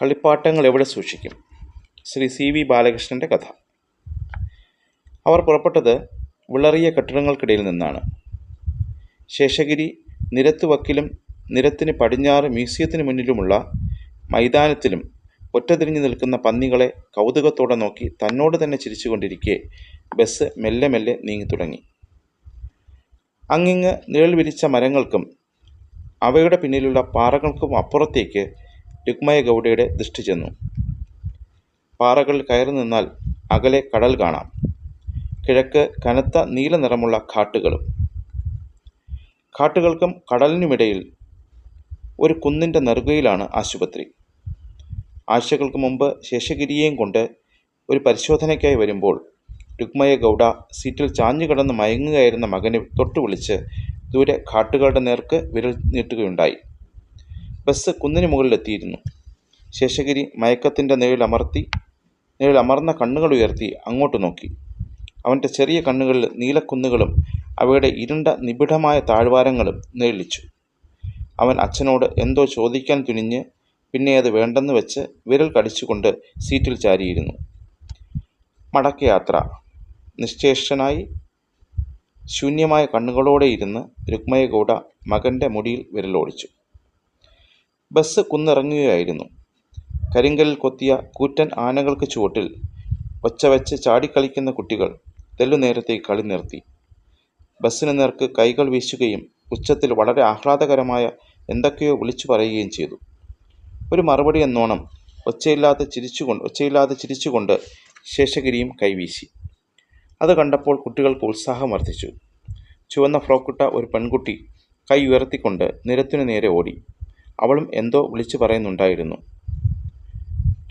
കളിപ്പാട്ടങ്ങൾ എവിടെ സൂക്ഷിക്കും? ശ്രീ സി വി ബാലകൃഷ്ണന്റെ കഥ. അവർ പുറപ്പെട്ടത് വിളറിയ കെട്ടിടങ്ങൾക്കിടയിൽ നിന്നാണ്. ശേഷഗിരി നിരത്തുവക്കിലും നിരത്തിന് പടിഞ്ഞാറ് മ്യൂസിയത്തിന് മുന്നിലുമുള്ള മൈതാനത്തിലും ഒറ്റതിരിഞ്ഞു നിൽക്കുന്ന പന്നികളെ കൗതുകത്തോടെ നോക്കി തന്നോട് തന്നെ ചിരിച്ചുകൊണ്ടിരിക്കെ ബസ് മെല്ലെ മെല്ലെ നീങ്ങി തുടങ്ങി അങ്ങിങ്ങ് നിഴൽ വിരിച്ച മരങ്ങൾക്കും അവയുടെ പിന്നിലുള്ള പാറകൾക്കും അപ്പുറത്തേക്ക് രുക്മയ ഗൗഡയുടെ ദൃഷ്ടി ചെന്നു. പാറകൾ കയറി നിന്നാൽ അകലെ കടൽ കാണാം. കിഴക്ക് കനത്ത നീല നിറമുള്ള ഘാട്ടുകളും ഘാട്ടുകൾക്കും കടലിനുമിടയിൽ ഒരു കുന്നിന്റെ നെറുകയിലാണ് ആശുപത്രി. ആഴ്ചകൾക്ക് മുമ്പ് ശേഷഗിരിയെയും കൊണ്ട് ഒരു പരിശോധനയ്ക്കായി വരുമ്പോൾ രുക്മയ ഗൗഡ സീറ്റിൽ ചാഞ്ഞു കിടന്ന് മയങ്ങുകയായിരുന്ന മകനെ തൊട്ടു വിളിച്ച് ദൂരെ ഘാട്ടുകളുടെ നേർക്ക് വിരൽ നീട്ടുകയുണ്ടായി. ബസ് കുന്നിന് മുകളിലെത്തിയിരുന്നു. ശേഷഗിരി മയക്കത്തിന്റെ നിഴലമർത്തി നിഴലമർന്ന കണ്ണുകൾ ഉയർത്തി അങ്ങോട്ട് നോക്കി. അവന്റെ ചെറിയ കണ്ണുകളിൽ നീലക്കുന്നുകളും അവയുടെ ഇരുണ്ട നിബിഡമായ താഴ്വാരങ്ങളും നീളിച്ചു അവൻ അച്ഛനോട് എന്തോ ചോദിക്കാൻ തുനിഞ്ഞ് പിന്നെ അത് വേണ്ടെന്ന് വെച്ച് വിരൽ കടിച്ചുകൊണ്ട് സീറ്റിൽ ചാരിയിരുന്നു. മടക്കയാത്ര നിശ്ചേഷനായി ശൂന്യമായ കണ്ണുകളോടെ ഇരുന്ന് രുക്മയഗൌഡ മകന്റെ മുടിയിൽ വിരലോടിച്ചു. ബസ് കുന്നിറങ്ങുകയായിരുന്നു. കരിങ്കലിൽ കൊത്തിയ കൂറ്റൻ ആനകൾക്ക് ചുവട്ടിൽ ഒച്ച വെച്ച് ചാടിക്കളിക്കുന്ന കുട്ടികൾ തെല്ലുനേരത്തേക്ക് കളി നിർത്തി. ബസ്സിന് നേർക്ക് കൈകൾ വീശുകയും ഉച്ചത്തിൽ വളരെ ആഹ്ലാദകരമായ എന്തൊക്കെയോ വിളിച്ചു പറയുകയും ചെയ്തു. ഒരു മറുപടി എന്നോണം ഒച്ചയില്ലാതെ ചിരിച്ചുകൊണ്ട് ഒച്ചയില്ലാതെ ചിരിച്ചുകൊണ്ട് ശേഷഗിരിയും കൈവീശി. അത് കണ്ടപ്പോൾ കുട്ടികൾക്ക് ഉത്സാഹം വർദ്ധിച്ചു. ചുവന്ന ഫ്രോക്കിട്ട ഒരു പെൺകുട്ടി കൈ ഉയർത്തിക്കൊണ്ട് നിരത്തിനു നേരെ ഓടി. അവളും എന്തോ വിളിച്ചു പറയുന്നുണ്ടായിരുന്നു.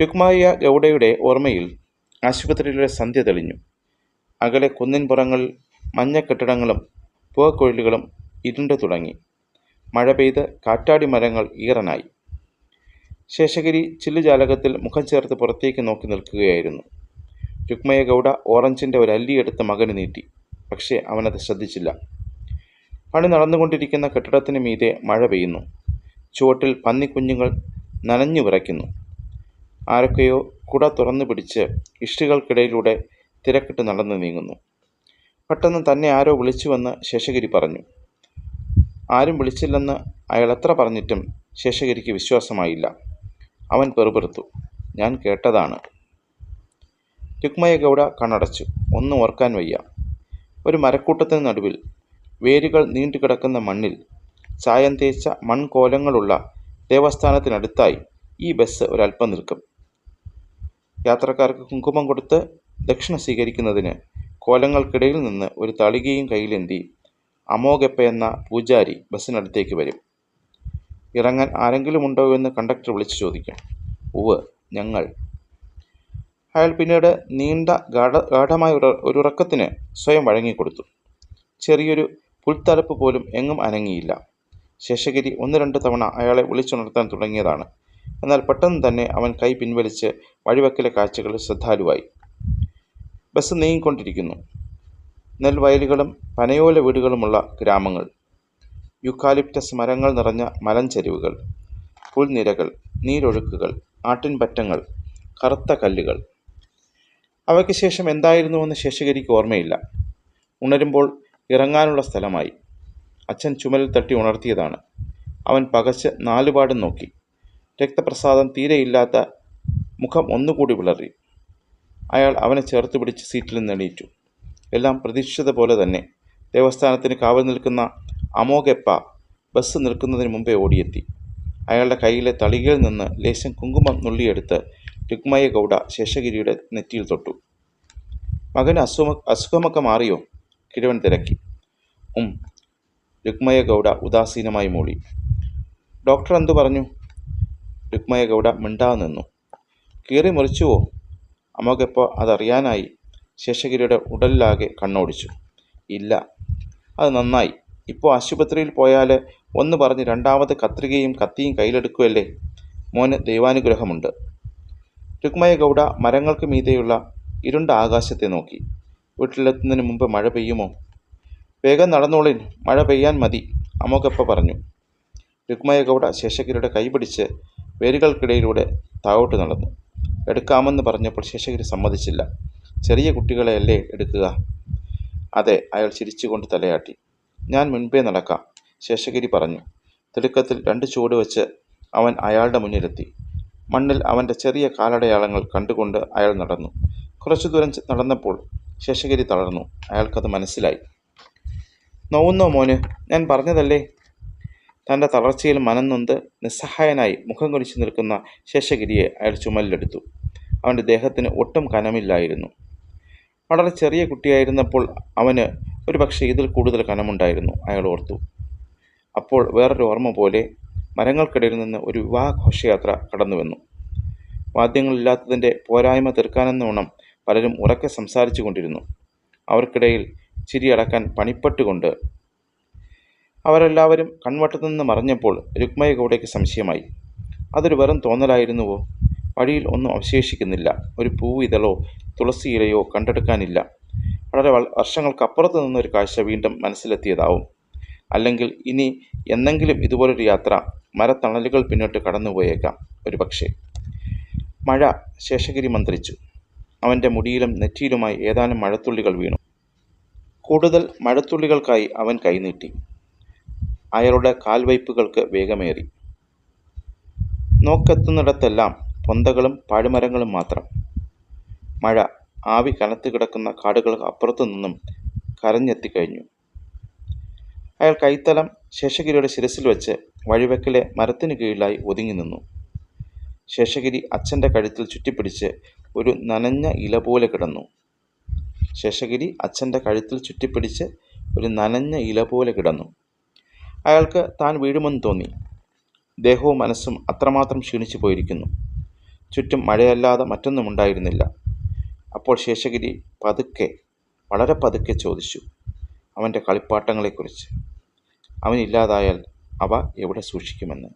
രുക്മായ ഗൗഡയുടെ ഓർമ്മയിൽ ആശുപത്രിയിലെ സന്ധ്യ തെളിഞ്ഞു. അകലെ കുന്നിൻപുറങ്ങളിൽ മഞ്ഞ കെട്ടിടങ്ങളും പുകക്കൊഴിലുകളും ഇരുണ്ടു തുടങ്ങി. മഴ പെയ്ത് കാറ്റാടി മരങ്ങൾ ഈറനായി. ശേഷഗിരി ചില്ലുജാലകത്തിൽ മുഖം ചേർത്ത് പുറത്തേക്ക് നോക്കി നിൽക്കുകയായിരുന്നു. രുക്മയ ഗൗഡ ഓറഞ്ചിന്റെ ഒരു അല്ലി എടുത്ത് മകന് നീട്ടി. പക്ഷേ അവനത് ശ്രദ്ധിച്ചില്ല. പണി നടന്നുകൊണ്ടിരിക്കുന്ന കെട്ടിടത്തിന് മീതെ മഴ പെയ്യുന്നു. ചുവട്ടിൽ പന്നിക്കുഞ്ഞുങ്ങൾ നനഞ്ഞു വിറയ്ക്കുന്നു. ആരൊക്കെയോ കുട തുറന്നു പിടിച്ച് ഇഷ്ടികൾക്കിടയിലൂടെ തിരക്കിട്ട് നടന്നു നീങ്ങുന്നു. പെട്ടെന്ന് തന്നെ ആരോ വിളിച്ചുവെന്ന് ശേഷഗിരി പറഞ്ഞു. ആരും വിളിച്ചില്ലെന്ന് അയാൾ എത്ര പറഞ്ഞിട്ടും ശേഷഗിരിക്ക് വിശ്വാസമായില്ല. അവൻ പെറുപെറുത്തു. ഞാൻ കേട്ടതാണ്. രുക്മയ ഗൗഡ കണ്ണടച്ചു. ഒന്നും ഓർക്കാൻ വയ്യ. ഒരു മരക്കൂട്ടത്തിന് നടുവിൽ വേരുകൾ നീണ്ടുകിടക്കുന്ന മണ്ണിൽ ചായം തേച്ച മൺകോലങ്ങളുള്ള ദേവസ്ഥാനത്തിനടുത്തായി ഈ ബസ് ഒരല്പം നിൽക്കും. യാത്രക്കാർക്ക് കുങ്കുമം കൊടുത്ത് ദക്ഷിണ സ്വീകരിക്കുന്നതിന് കോലങ്ങൾക്കിടയിൽ നിന്ന് ഒരു തളികയും കയ്യിലെന്തി അമോഘപ്പ എന്ന പൂജാരി ബസ്സിനടുത്തേക്ക് വരും. ഇറങ്ങാൻ ആരെങ്കിലും ഉണ്ടോ എന്ന് കണ്ടക്ടർ വിളിച്ചു ചോദിക്കും. ഉവ് ഞങ്ങൾ. അയാൾ പിന്നീട് നീണ്ട ഗാഢ ഗാഠമായ ഒരു ഉറക്കത്തിന് സ്വയം വഴങ്ങിക്കൊടുത്തു. ചെറിയൊരു പുൽത്തലപ്പ് പോലും എങ്ങും അനങ്ങിയില്ല. ശേഷഗിരി ഒന്ന് രണ്ട് തവണ അയാളെ വിളിച്ചുണർത്താൻ തുടങ്ങിയതാണ്. എന്നാൽ പെട്ടെന്ന് തന്നെ അവൻ കൈ പിൻവലിച്ച് വഴിവക്കിലെ കാഴ്ചകൾ ശ്രദ്ധാലുവായി. ബസ് നീങ്ങിക്കൊണ്ടിരിക്കുന്നു. നെൽവയലുകളും പനയോല വീടുകളുമുള്ള ഗ്രാമങ്ങൾ. യുക്കാലിപ്റ്റസ് മരങ്ങൾ നിറഞ്ഞ മലഞ്ചെരിവുകൾ. പുൽനിരകൾ നീരൊഴുക്കുകൾ ആട്ടിൻപറ്റങ്ങൾ കറുത്ത കല്ലുകൾ. അവയ്ക്ക് ശേഷം എന്തായിരുന്നുവെന്ന് ശേഷഗിരിക്ക് ഓർമ്മയില്ല. ഉണരുമ്പോൾ ഇറങ്ങാനുള്ള സ്ഥലമായി. അച്ഛൻ ചുമലിൽ തട്ടി ഉണർത്തിയതാണ്. അവൻ പകച്ച് നാലുപാടും നോക്കി. രക്തപ്രസാദം തീരെയില്ലാത്ത മുഖം ഒന്നുകൂടി വിളറി. അയാൾ അവനെ ചേർത്ത് പിടിച്ച് സീറ്റിൽ നിന്ന് എണീറ്റു. എല്ലാം പ്രതീക്ഷിച്ചത് പോലെ തന്നെ. ദേവസ്ഥാനത്തിന് കാവൽ നിൽക്കുന്ന അമോഗെപ്പ ബസ് നിൽക്കുന്നതിന് മുമ്പേ ഓടിയെത്തി. അയാളുടെ കയ്യിലെ തളികയിൽ നിന്ന് ലേശം കുങ്കുമം നുള്ളിയെടുത്ത് രുക്മയ ഗൗഡ ശേഷഗിരിയുടെ നെറ്റിയിൽ തൊട്ടു. മകന് അസുഖ അസുഖമൊക്കെ മാറിയോ? കിഴവൻ തിരക്കി. ഉം രുക്മയ ഗൗഡ ഉദാസീനമായി മൂളി ഡോക്ടർ എന്തു പറഞ്ഞു? രുക്മയ ഗൗഡ മിണ്ടാതെ നിന്നു. കീറി മുറിച്ചുവോ? അമ്മക്കെപ്പോൾ അതറിയാനായി ശേഷഗിരിയുടെ ഉടലിലാകെ കണ്ണോടിച്ചു. ഇല്ല അത് നന്നായി. ഇപ്പോൾ ആശുപത്രിയിൽ പോയാൽ ഒന്ന് പറഞ്ഞ് രണ്ടാമത് കത്രികയും കത്തിയും കയ്യിലെടുക്കുമല്ലേ മോന് ദൈവാനുഗ്രഹമുണ്ട്. രുക്മയ ഗൗഡ മരങ്ങൾക്ക് മീതെയുള്ള ഇരുണ്ട ആകാശത്തെ നോക്കി. വീട്ടിലെത്തുന്നതിന് മുമ്പ് മഴ പെയ്യുമോ? വേഗം നടന്നോളിൻ മഴ പെയ്യാൻ മതി അമോഘപ്പ പറഞ്ഞു. രുക്മയ ഗൗഡ ശേഷഗിരിയുടെ കൈപിടിച്ച് വേരുകൾക്കിടയിലൂടെ താഴോട്ട് നടന്നു. എടുക്കാമെന്ന് പറഞ്ഞപ്പോൾ ശേഷഗിരി സമ്മതിച്ചില്ല. ചെറിയ കുട്ടികളെയല്ലേ എടുക്കുക? അതെ അയാൾ ചിരിച്ചുകൊണ്ട് തലയാട്ടി. ഞാൻ മുൻപേ നടക്കാം ശേഷഗിരി പറഞ്ഞു. തിടുക്കത്തിൽ രണ്ട് ചുവട് വെച്ച് അവൻ അയാളുടെ മുന്നിലെത്തി. മണ്ണിൽ അവന്റെ ചെറിയ കാലടയാളങ്ങൾ കണ്ടുകൊണ്ട് അയാൾ നടന്നു. കുറച്ചു ദൂരം നടന്നപ്പോൾ ശേഷഗിരി തളർന്നു. അയാൾക്കത് മനസ്സിലായി. നോവുന്നോ മോന്? ഞാൻ പറഞ്ഞതല്ലേ? തന്റെ തളർച്ചയിൽ മനം നൊന്ത് നിസ്സഹായനായി മുഖം കുനിച്ചു നിൽക്കുന്ന ശേഷഗിരിയെ അയാൾ ചുമലിലെടുത്തു. അവന്റെ ദേഹത്തിന് ഒട്ടും കനമില്ലായിരുന്നു. വളരെ ചെറിയ കുട്ടിയായിരുന്നപ്പോൾ അവന് ഒരു പക്ഷേ ഇതിൽ കൂടുതൽ കനമുണ്ടായിരുന്നു അയാൾ ഓർത്തു. അപ്പോൾ വേറൊരു ഓർമ്മ പോലെ മരങ്ങൾക്കിടയിൽ നിന്ന് ഒരു വിവാഹ ഘോഷയാത്ര കടന്നു വന്നു വാദ്യങ്ങളില്ലാത്തതിന്റെ പോരായ്മ തീർക്കാനെന്നോണം പലരും ഉറക്കെ സംസാരിച്ചു കൊണ്ടിരുന്നു. അവർക്കിടയിൽ ചിരിയടക്കാൻ പണിപ്പെട്ടുകൊണ്ട് അവരെല്ലാവരും കൺവട്ടത്തു നിന്ന് മറഞ്ഞപ്പോൾ രുക്മയ ഗൗഡയ്ക്ക് സംശയമായി. അതൊരു വെറും തോന്നലായിരുന്നുവോ? വഴിയിൽ ഒന്നും അവശേഷിക്കുന്നില്ല. ഒരു പൂവ് ഇതളോ തുളസി ഇലയോ കണ്ടെടുക്കാനില്ല. വളരെ വർഷങ്ങൾക്കപ്പുറത്ത് നിന്നൊരു കാഴ്ച വീണ്ടും മനസ്സിലെത്തിയതാവും. അല്ലെങ്കിൽ ഇനി എന്നെങ്കിലും ഇതുപോലൊരു യാത്ര മരത്തണലുകൾ പിന്നോട്ട് കടന്നുപോയേക്കാം. ഒരു പക്ഷേ മഴ ശേഷഗിരി മന്ത്രിച്ചു. അവന്റെ മുടിയിലും നെറ്റിയിലുമായി ഏതാനും മഴത്തുള്ളികൾ വീണു. കൂടുതൽ മഴത്തുള്ളികൾക്കായി അവൻ കൈനീട്ടി. അയാളുടെ കാൽവയ്പ്പുകൾക്ക് വേഗമേറി. നോക്കെത്തുന്നിടത്തെല്ലാം പൊന്തകളും പാഴ്മരങ്ങളും മാത്രം. മഴ ആവി കനത്ത് കിടക്കുന്ന കാടുകൾക്ക് അപ്പുറത്തു നിന്നും കരഞ്ഞെത്തിക്കഴിഞ്ഞു. അയാൾ കൈത്തലം ശേഷഗിരിയുടെ ശിരസിൽ വെച്ച് വഴിവെക്കിലെ മരത്തിന് കീഴിലായി ഒതുങ്ങി നിന്നു. ശേഷഗിരി അച്ഛന്റെ കഴുത്തിൽ ചുറ്റിപ്പിടിച്ച് ഒരു നനഞ്ഞ ഇല പോലെ കിടന്നു. ശേഷഗിരി അച്ഛന്റെ കഴുത്തിൽ ചുറ്റിപ്പിടിച്ച് ഒരു നനഞ്ഞ ഇല പോലെ കിടന്നു. അയാൾക്ക് താൻ വീഴുമെന്ന് തോന്നി. ദേഹവും മനസ്സും അത്രമാത്രം ക്ഷീണിച്ചു പോയിരിക്കുന്നു. ചുറ്റും മഴയല്ലാതെ മറ്റൊന്നും ഉണ്ടായിരുന്നില്ല. അപ്പോൾ ശേഷഗിരി പതുക്കെ വളരെ പതുക്കെ ചോദിച്ചു അവന്റെ കളിപ്പാട്ടങ്ങളെക്കുറിച്ച്? അവനില്ലാതായാൽ അവ എവിടെ സൂക്ഷിക്കുമെന്ന്?